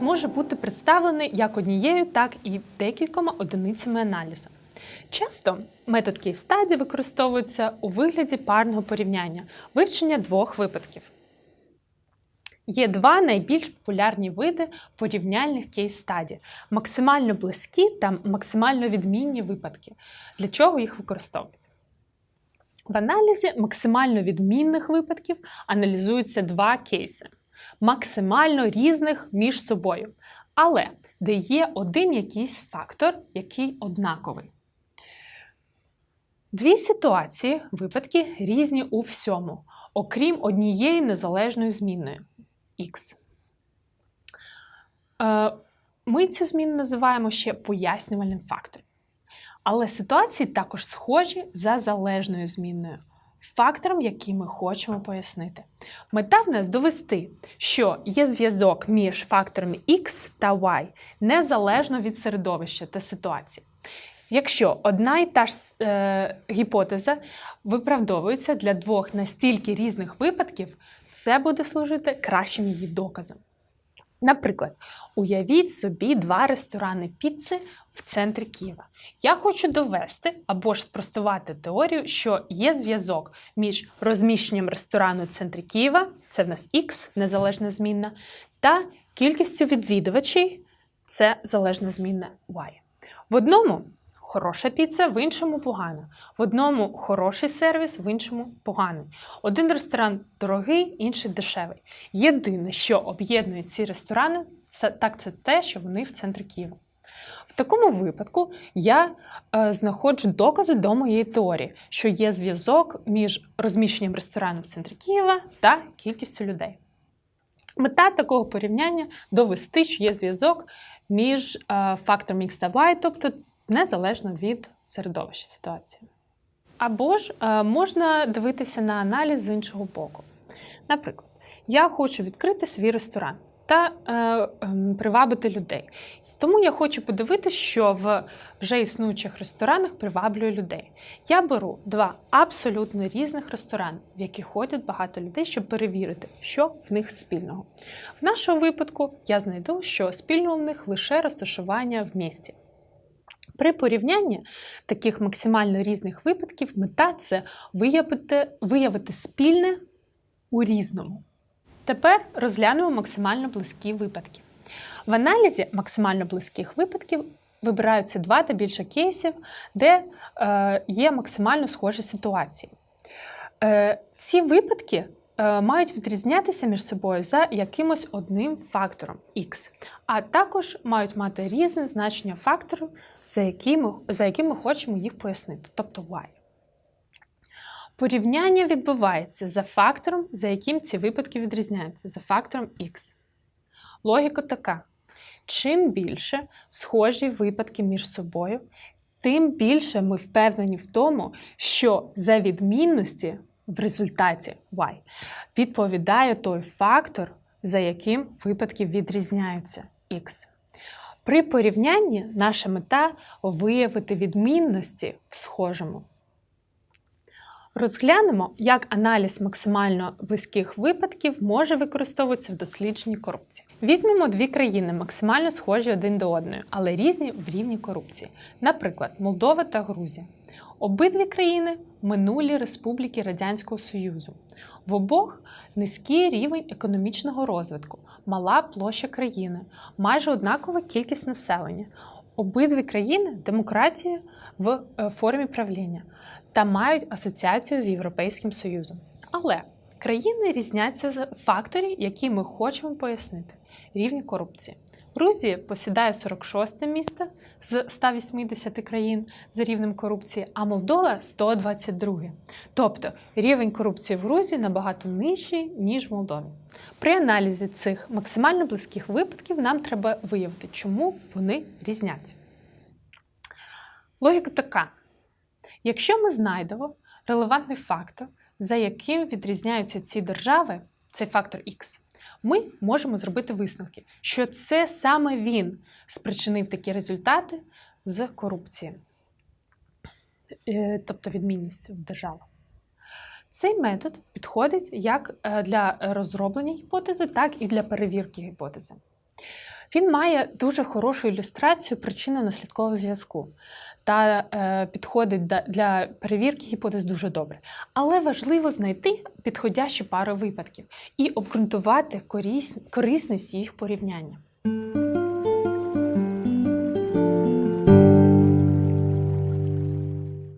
може бути представлений як однією, так і декількома одиницями аналізу. Часто метод кейс-стаді використовується у вигляді парного порівняння, вивчення двох випадків. Є два найбільш популярні види порівняльних кейс-стаді – максимально близькі та максимально відмінні випадки. Для чого їх використовують? В аналізі максимально відмінних випадків аналізуються два кейси, максимально різних між собою, але де є один якийсь фактор, який однаковий. Дві ситуації, випадки різні у всьому, окрім однієї незалежної змінної x. Е, Ми цю зміну називаємо ще пояснювальним фактором. Але ситуації також схожі за залежною змінною, фактором, який ми хочемо пояснити. Мета в нас довести, що є зв'язок між факторами x та y незалежно від середовища та ситуації. Якщо одна і та ж е, гіпотеза виправдовується для двох настільки різних випадків, це буде служити кращим її доказом. Наприклад, уявіть собі два ресторани піци в центрі Києва. Я хочу довести або ж спростувати теорію, що є зв'язок між розміщенням ресторану в центрі Києва, це в нас X, незалежна змінна, та кількістю відвідувачів, це залежна змінна Y. В одному хороша піца, в іншому погана. В одному хороший сервіс, в іншому поганий. Один ресторан дорогий, інший дешевий. Єдине, що об'єднує ці ресторани, це так це те, що вони в центрі Києва. В такому випадку я е, знаходжу докази до моєї теорії, що є зв'язок між розміщенням ресторану в центрі Києва та кількістю людей. Мета такого порівняння довести, що є зв'язок між е, фактором X та Y, тобто незалежно від середовища ситуації. Або ж е, можна дивитися на аналіз з іншого боку. Наприклад, я хочу відкрити свій ресторан та е, е, привабити людей. Тому я хочу подивитися, що в вже існуючих ресторанах приваблює людей. Я беру два абсолютно різних ресторани, в які ходять багато людей, щоб перевірити, що в них спільного. В нашому випадку я знайду, що спільного в них лише розташування в місті. При порівнянні таких максимально різних випадків мета це виявити, виявити спільне у різному. Тепер розглянемо максимально близькі випадки. В аналізі максимально близьких випадків вибираються два та більше кейсів, де е, є максимально схожі ситуації. Е, ці випадки е, мають відрізнятися між собою за якимось одним фактором x, а також мають мати різне значення фактору, за яким, за яким ми хочемо їх пояснити, тобто y. Порівняння відбувається за фактором, за яким ці випадки відрізняються, за фактором x. Логіка така: чим більше схожі випадки між собою, тим більше ми впевнені в тому, що за відмінності в результаті y відповідає той фактор, за яким випадки відрізняються x. При порівнянні наша мета виявити відмінності в схожому. Розглянемо, як аналіз максимально близьких випадків може використовуватися в дослідженні корупції. Візьмемо дві країни, максимально схожі один до одної, але різні в рівні корупції, наприклад, Молдова та Грузія. Обидві країни минулі республіки Радянського Союзу. В обох низький рівень економічного розвитку, мала площа країни, майже однакова кількість населення. Обидві країни демократія в е, формі правління та мають асоціацію з Європейським Союзом. Але країни різняться з факторів, які ми хочемо пояснити: рівні корупції. Грузія посідає 46 місце з 180 країн за рівнем корупції, а Молдова 122. Тобто рівень корупції в Грузії набагато нижчий, ніж в Молдові. При аналізі цих максимально близьких випадків нам треба виявити, чому вони різняться. Логіка така: якщо ми знайдемо релевантний фактор, за яким відрізняються ці держави, цей фактор X, ми можемо зробити висновки, що це саме він спричинив такі результати з корупції, Е, тобто відмінність в державах. Цей метод підходить як е, для розроблення гіпотези, так і для перевірки гіпотези. Він має дуже хорошу ілюстрацію причинно-наслідкового зв'язку та е, підходить для перевірки гіпотез дуже добре. Але важливо знайти підходящі пари випадків і обґрунтувати корисність їх порівняння.